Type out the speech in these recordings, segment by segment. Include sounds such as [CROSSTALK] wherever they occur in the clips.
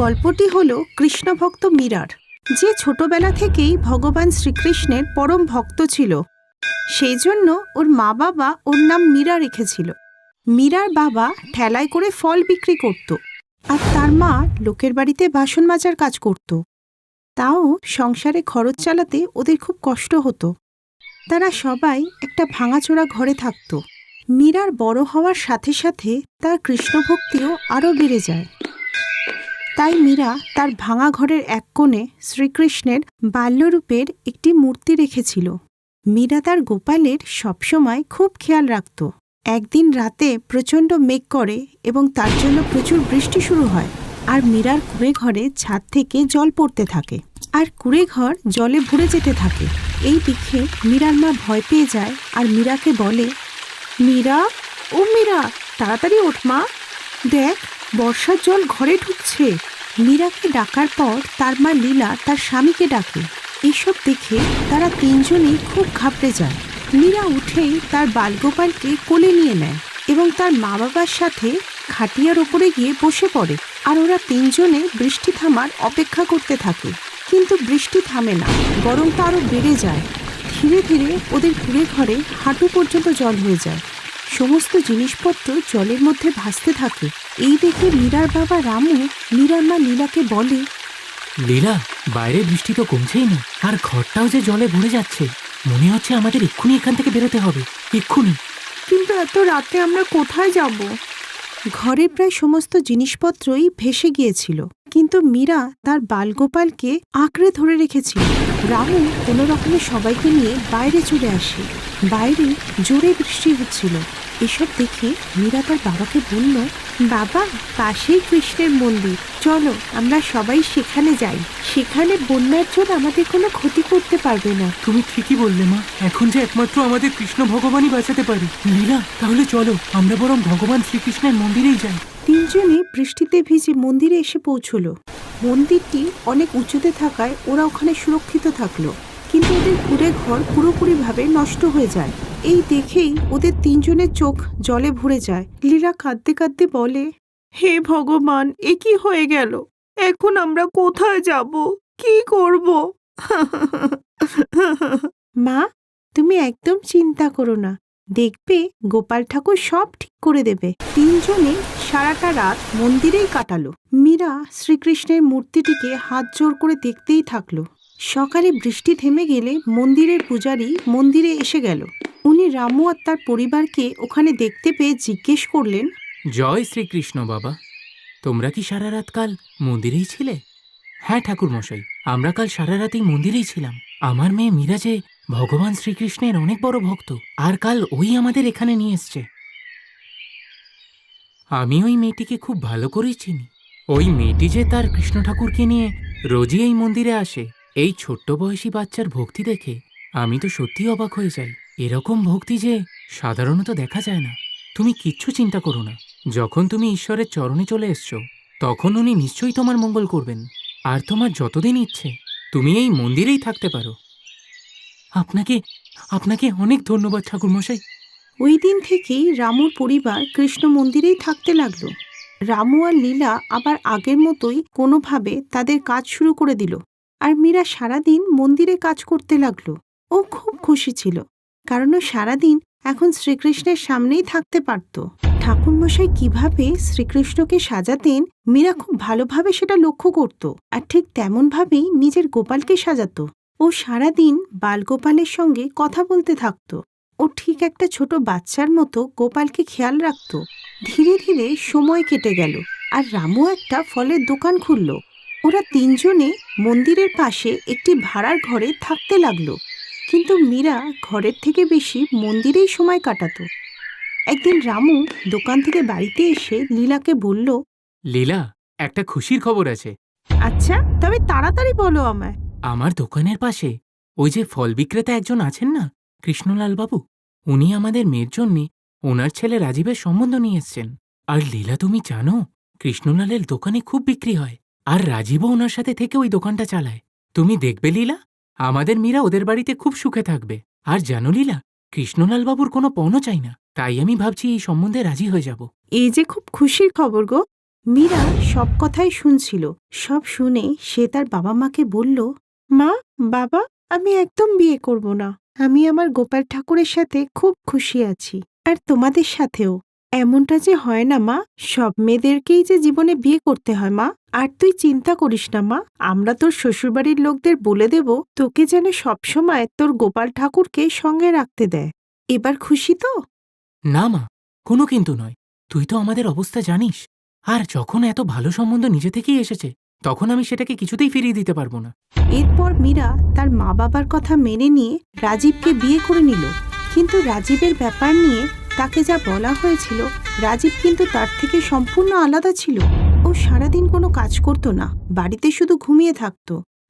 গল্পটি হলো কৃষ্ণভক্ত মীরার, যে ছোটবেলা থেকেই ভগবান শ্রীকৃষ্ণের পরম ভক্ত ছিল। সেই জন্য ওর মা বাবা ওর নাম মীরা রেখেছিল। মীরার বাবা ঠেলায় করে ফল বিক্রি করত আর তার মা লোকের বাড়িতে বাসন মাজার কাজ করত। তাও সংসারে খরচ চালাতে ওদের খুব কষ্ট হতো। তারা সবাই একটা ভাঙাচোরা ঘরে থাকত। মীরার বড় হওয়ার সাথে সাথে তার কৃষ্ণভক্তিও আরও বেড়ে যায়। তাই মীরা তার ভাঙা ঘরের এক কোণে শ্রীকৃষ্ণের বাল্যরূপের একটি মূর্তি রেখেছিল। মীরা তার গোপালের সবসময় খুব খেয়াল রাখত। একদিন রাতে প্রচণ্ড মেঘ করে এবং তার জন্য প্রচুর বৃষ্টি শুরু হয় আর মীরার কুড়ে ঘরে ছাদ থেকে জল পড়তে থাকে আর কুড়ে ঘর জলে ভরে যেতে থাকে। এই দেখে মীরার মা ভয় পেয়ে যায় আর মীরাকে বলে, মীরা, ও মীরা, তাড়াতাড়ি ওঠ মা। দেখ বর্ষার জল ঘরে ঢুকছে। মীরাকে ডাকার পর তার মা লীলা তার স্বামীকে ডাকে। এসব দেখে তারা তিনজনই খুব ঘাবড়ে যায়। মীরা উঠেই তার বালগোপালকে কোলে নিয়ে নেয় এবং তার মা বাবার সাথে খাটিয়ার ওপরে গিয়ে বসে পড়ে আর ওরা তিনজনে বৃষ্টি থামার অপেক্ষা করতে থাকে। কিন্তু বৃষ্টি থামে না গরমটা আরও বেড়ে যায়। ধীরে ধীরে ওদের কুড়ে ঘরে হাঁটু পর্যন্ত জল হয়ে যায়। সমস্ত জিনিসপত্র জলের মধ্যে ভাসতে থাকে। এই দেখে মীরার বাবা রামু মীরার মা লীলাকে বলে লীলা বাইরে বৃষ্টি তো কমছেই না। আর ঘরটাও যে জলে ভরে যাচ্ছে মনে হচ্ছে আমাদের এক্ষুনি এখান থেকে বেরোতে হবে। এক্ষুনি। কিন্তু এত রাতে আমরা কোথায় যাব? ঘরে প্রায় সমস্ত জিনিসপত্রই ভেসে গিয়েছিল। কিন্তু মীরা তার বালগোপালকে আঁকড়ে ধরে রেখেছিল। রামু কোনো রকমে সবাইকে নিয়ে বাইরে চলে আসে। বাইরে জোরে বৃষ্টি হচ্ছিল। এসব দেখে মীরা তার বাবাকে বলল বাবা পাশেই কৃষ্ণের মন্দির। চলো আমরা সবাই সেখানে যাই। সেখানে বন্যার জন্য আমাদের কোনো ক্ষতি করতে পারবে না। তুমি ঠিকই বললে মা। এখন যে একমাত্র আমাদের কৃষ্ণ ভগবানই বাঁচাতে পারে। লীলা তাহলে চলো আমরা বরং ভগবান শ্রীকৃষ্ণের মন্দিরেই যাই। তিনজনে বৃষ্টিতে ভিজে মন্দিরে এসে পৌঁছলো। মন্দিরটি অনেক উঁচুতে থাকায় ওরা ওখানে সুরক্ষিত থাকল। কিন্তু ওদের কুড়ে ঘর পুরোপুরিভাবে নষ্ট হয়ে যায়। এই দেখেই ওদের তিনজনের চোখ জলে ভরে যায়। লীলা কাঁদতে কাঁদতে বলে, হে ভগবান, এ কি হয়ে গেল? এখন আমরা কোথায় যাব? কি করব? [LAUGHS] মা, তুমি একদম চিন্তা করো না। দেখবে গোপাল ঠাকুর সব ঠিক করে দেবে। তিনজনে সারাটা রাত মন্দিরেই কাটালো। মীরা শ্রীকৃষ্ণের মূর্তিটিকে হাত জোর করে দেখতেই থাকল। সকালে বৃষ্টি থেমে গেলে মন্দিরের পূজারী মন্দিরে এসে গেল। উনি রামু আর তার পরিবারকে ওখানে দেখতে পেয়ে জিজ্ঞেস করলেন, জয় শ্রীকৃষ্ণ বাবা। তোমরা কি সারা রাত কাল মন্দিরেই ছিলে? হ্যাঁ ঠাকুর মশাই আমরা কাল সারা রাতেই মন্দিরেই ছিলাম। আমার মেয়ে মীরা যে ভগবান শ্রীকৃষ্ণের অনেক বড় ভক্ত, আর কাল ওই আমাদের এখানে নিয়ে এসছে। আমি ওই মেয়েটিকে খুব ভালো করেই চিনি। ওই মেয়েটি যে তার কৃষ্ণ ঠাকুরকে নিয়ে রোজই এই মন্দিরে আসে এই ছোট্ট বয়সী বাচ্চার ভক্তি দেখে আমি তো সত্যি অবাক হয়ে যাই। এরকম ভক্তি যে সাধারণত দেখা যায় না। তুমি কিচ্ছু চিন্তা করো না। যখন তুমি ঈশ্বরের চরণে চলে এসছো, তখন উনি নিশ্চয়ই তোমার মঙ্গল করবেন। আর তোমার যতদিন ইচ্ছে, তুমি এই মন্দিরেই থাকতে পারো। আপনাকে আপনাকে অনেক ধন্যবাদ ঠাকুরমশাই। ওই দিন থেকেই রামুর পরিবার কৃষ্ণ মন্দিরেই থাকতে লাগল। রামু আর লীলা আবার আগের মতোই কোনোভাবে তাদের কাজ শুরু করে দিল। আর মীরা সারাদিন মন্দিরে কাজ করতে লাগল। ও খুব খুশি ছিল, কারণ ও সারাদিন এখন শ্রীকৃষ্ণের সামনেই থাকতে পারত। ঠাকুরমশাই কীভাবে শ্রীকৃষ্ণকে সাজাতেন, মীরা খুব ভালোভাবে সেটা লক্ষ্য করত আর ঠিক তেমনভাবেই নিজের গোপালকে সাজাত। ও সারাদিন বালগোপালের সঙ্গে কথা বলতে থাকতো। ও ঠিক একটা ছোট বাচ্চার মতো গোপালকে খেয়াল রাখত। ধীরে ধীরে সময় কেটে গেল আর রামু একটা ফলের দোকান খুলল। ওরা তিনজনে মন্দিরের পাশে একটি ভাড়ার ঘরে থাকতে লাগল। কিন্তু মীরা ঘরের থেকে বেশি মন্দিরেই সময় কাটাতো। একদিন রামু দোকান থেকে বাড়িতে এসে লীলাকে বলল লীলা একটা খুশির খবর আছে। আচ্ছা তবে তাড়াতাড়ি বলো আমায়। আমার দোকানের পাশে ওই যে ফল বিক্রেতা একজন আছেন না কৃষ্ণলাল বাবু? উনি আমাদের মেয়ের জন্যে ওনার ছেলে রাজীবের সম্বন্ধ নিয়ে এসছেন। আর লীলা তুমি জানো কৃষ্ণলালের দোকানে খুব বিক্রি হয়। আর রাজীবও ওনার সাথে থেকে ওই দোকানটা চালায়। তুমি দেখবে লীলা? আমাদের মীরা ওদের বাড়িতে খুব সুখে থাকবে। আর জানো লীলা কৃষ্ণলাল বাবুর কোনো পণও চাই না। তাই আমি ভাবছি এই সম্বন্ধে রাজি হয়ে যাব। এই যে খুব খুশির খবর গো। মীরা সব কথাই শুনছিল। সব শুনে সে তার বাবা মাকে বলল, মা, বাবা, আমি একদম বিয়ে করব না। আমি আমার গোপাল ঠাকুরের সাথে খুব খুশি আছি। আর তোমাদের সাথেও। এমনটা যে হয় না মা? সব মেয়েদেরকেই যে জীবনে বিয়ে করতে হয় মা? আর তুই চিন্তা করিস না মা। আমরা তোর শ্বশুরবাড়ির লোকদের বলে দেব তোকে যেন সবসময় তোর গোপাল ঠাকুরকে সঙ্গে রাখতে দেয়। এবার খুশি তো? না মা কোনো কিন্তু নয়। তুই তো আমাদের অবস্থা জানিস। আর যখন এত ভালো সম্বন্ধ নিজে থেকেই এসেছে তখন আমি সেটাকে কিছুতেই ফিরিয়ে দিতে পারব না। এরপর মীরা তার মা বাবার কথা মেনে নিয়ে রাজীবকে বিয়ে করে নিল। কিন্তু রাজীবের ব্যাপার নিয়ে তাকে যা বলা হয়েছিল, রাজীব কিন্তু তার থেকে সম্পূর্ণ আলাদা ছিল। ও সারাদিন কোনো কাজ করত না, বাড়িতে শুধু ঘুমিয়ে থাকত।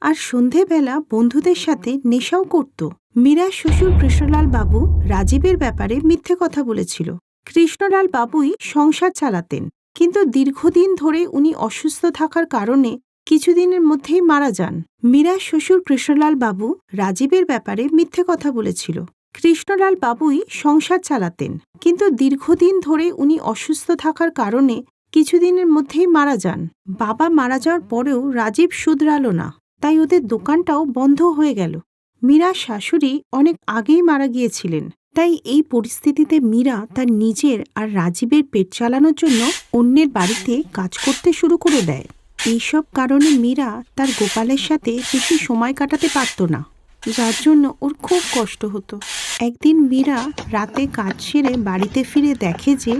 আর সন্ধেবেলা বন্ধুদের সাথে নেশাও করত। মীরার শ্বশুর কৃষ্ণলাল বাবু রাজীবের ব্যাপারে মিথ্যে কথা বলেছিল। কৃষ্ণলাল বাবুই সংসার চালাতেন, কিন্তু দীর্ঘদিন ধরে উনি অসুস্থ থাকার কারণে কিছুদিনের মধ্যেই মারা যান। মীরা শ্বশুর কৃষ্ণলাল বাবু রাজীবের ব্যাপারে মিথ্যে কথা বলেছিল। কৃষ্ণলাল বাবুই সংসার চালাতেন, কিন্তু দীর্ঘদিন ধরে উনি অসুস্থ থাকার কারণে কিছুদিনের মধ্যেই মারা যান। বাবা মারা যাওয়ার পরেও রাজীব শুধরাল না, তাই ওদের দোকানটাও বন্ধ হয়ে গেল। মীরা শাশুড়ি অনেক আগেই মারা গিয়েছিলেন, তাই এই পরিস্থিতিতে মীরা তার নিজের আর রাজীবের পেট চালানোর জন্য অন্যের বাড়িতে কাজ করতে শুরু করে দেয়। এইসব কারণে মীরা তার গোপালের সাথে বেশি সময় কাটাতে পারত না। যার জন্য ওর খুব কষ্ট হতো। একদিন মীরা রাতে কাজ সেরে বাড়িতে ফিরে দেখে যে